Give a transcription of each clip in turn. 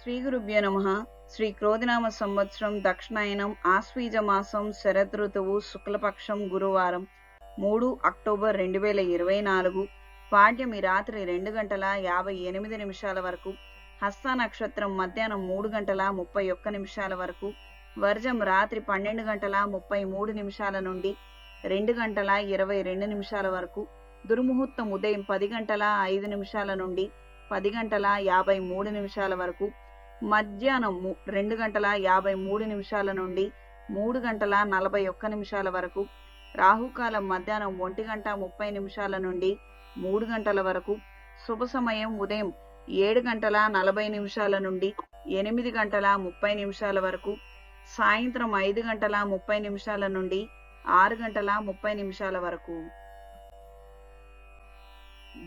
శ్రీ గురుభ్యో నమ. శ్రీ క్రోధినామ సంవత్సరం దక్షిణాయనం ఆశ్వీజ మాసం శరద్ ఋతువు శుక్లపక్షం గురువారం మూడు అక్టోబర్ రెండు వేల ఇరవై నాలుగు పాడ్యమి రాత్రి రెండు గంటల యాభై ఎనిమిది నిమిషాల వరకు హస్త నక్షత్రం మధ్యాహ్నం మూడు గంటల ముప్పై ఒక్క నిమిషాల వరకు వర్జం రాత్రి పన్నెండు గంటల ముప్పై మూడు నిమిషాల నుండి రెండు గంటల ఇరవై రెండు నిమిషాల వరకు దుర్ముహూర్తం ఉదయం పది గంటల ఐదు నిమిషాల నుండి పది గంటల యాభై మూడు నిమిషాల వరకు మధ్యాహ్నం రెండు గంటల యాభై మూడు నిమిషాల నుండి మూడు గంటల నలభై ఒక్క నిమిషాల వరకు రాహుకాలం మధ్యాహ్నం ఒంటి గంట ముప్పై నిమిషాల నుండి మూడు గంటల వరకు శుభ సమయం ఉదయం ఏడు గంటల నలభై నిమిషాల నుండి ఎనిమిది గంటల ముప్పై నిమిషాల వరకు సాయంత్రం ఐదు గంటల ముప్పై నిమిషాల నుండి ఆరు గంటల ముప్పై నిమిషాల వరకు.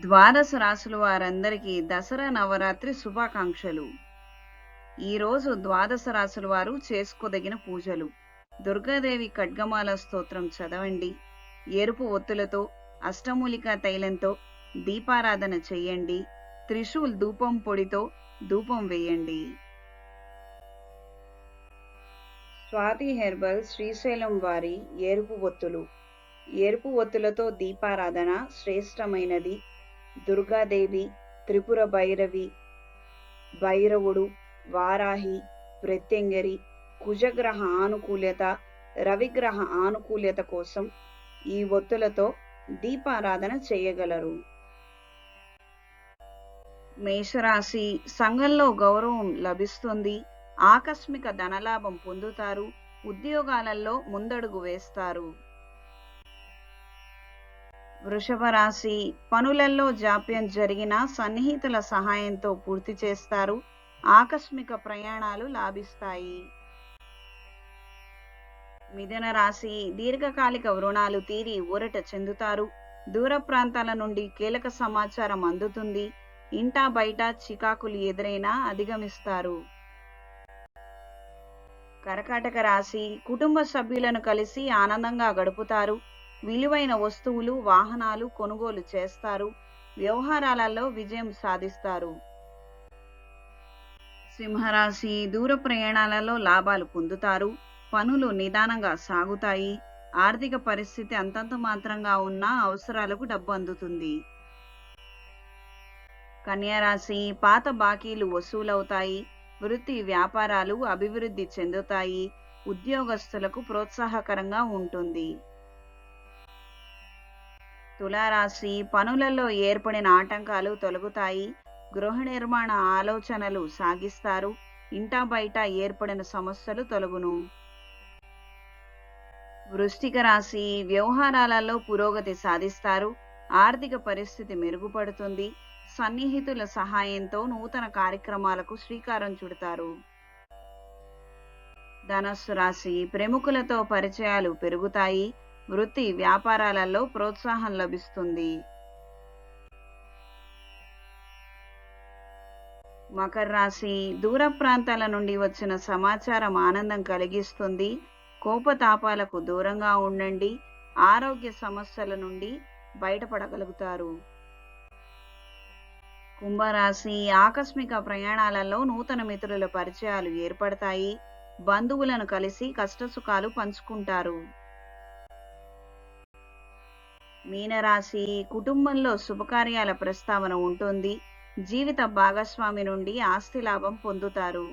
ద్వాదశ రాశుల వారందరికీ దసరా నవరాత్రి శుభాకాంక్షలు. ఈరోజు ద్వాదశ రాశుల వారు చేసుకోదగిన పూజలు. దుర్గాదేవి ఖడ్గమాల స్తోత్రం చదవండి. ఎరుపు ఒత్తులతో అష్టమూలిక తైలంతో దీపారాధన చేయండి. త్రిశూల్ ధూపం పొడితో ధూపం వేయండి. స్వాతి హెర్బల్ శ్రీశైలం వారి ఎరుపు ఒత్తులు. ఎరుపు ఒత్తులతో దీపారాధన శ్రేష్టమైనది. దుర్గాదేవి త్రిపుర భైరవి భైరవుడు వారాహి ప్రత్యంగరి కుజగ్రహ ఆనుకూల్యత రవిగ్రహ ఆనుకూల్యత కోసం ఈ ఒత్తులతో దీపారాధన చేయగలరు. మేషరాశి సంఘంలో గౌరవం లభిస్తుంది. ఆకస్మిక ధనలాభం పొందుతారు. ఉద్యోగాలలో ముందడుగు వేస్తారు. వృషభ రాశి పనులలో జాప్యం జరిగిన సన్నిహితుల సహాయంతో పూర్తి చేస్తారు. ఆకస్మిక ప్రయాణాలు లాభిస్తాయి. మిథున రాశి దీర్ఘకాలిక రుణాలు తీరి ఊరట చెందుతారు. దూర ప్రాంతాల నుండి కీలక సమాచారం అందుతుంది. ఇంటా బయట చికాకులు ఎదురైనా అధిగమిస్తారు. కర్కాటక రాశి కుటుంబ సభ్యులను కలిసి ఆనందంగా గడుపుతారు. విలువైన వస్తువులు వాహనాలు కొనుగోలు చేస్తారు. వ్యవహారాలలో విజయం సాధిస్తారు. సింహరాశి దూర ప్రయాణాలలో లాభాలు పొందుతారు పనులు నిదానంగా సాగుతాయి ఆర్థిక పరిస్థితి అంతంత మాత్రంగా ఉన్న అవసరాలకు డబ్బు అందుతుంది. కన్యారాశి పాత బాకీలు వసూలవుతాయి వృత్తి వ్యాపారాలు అభివృద్ధి చెందుతాయి ఉద్యోగస్తులకు ప్రోత్సాహకరంగా ఉంటుంది. తులారాశి పనులలో ఏర్పడిన ఆటంకాలు తొలగుతాయి గృహ నిర్మాణ ఆలోచనలు సాగిస్తారు. ఇంటా బయట ఏర్పడిన సమస్యలు తొలగును. వృష్టిక రాశి వ్యవహారాలలో పురోగతి సాధిస్తారు. ఆర్థిక పరిస్థితి మెరుగుపడుతుంది. సన్నిహితుల సహాయంతో నూతన కార్యక్రమాలకు శ్రీకారం చుడతారు. ధనస్సు రాశి ప్రముఖులతో పరిచయాలు పెరుగుతాయి. వృత్తి వ్యాపారాలలో ప్రోత్సాహం లభిస్తుంది. మకర రాశి దూర ప్రాంతాల నుండి వచ్చిన సమాచారం ఆనందం కలిగిస్తుంది. కోపతాపాలకు దూరంగా ఉండండి. ఆరోగ్య సమస్యల నుండి బయటపడగలుగుతారు. కుంభరాశి ఆకస్మిక ప్రయాణాలలో నూతన మిత్రుల పరిచయాలు ఏర్పడతాయి. బంధువులను కలిసి కష్టసుఖాలు పంచుకుంటారు. మీనరాశి కుటుంబంలో శుభకార్యాల ప్రస్తావన ఉంటుంది. జీవిత భాగస్వామి నుండి ఆస్తి లాభం పొందుతారు.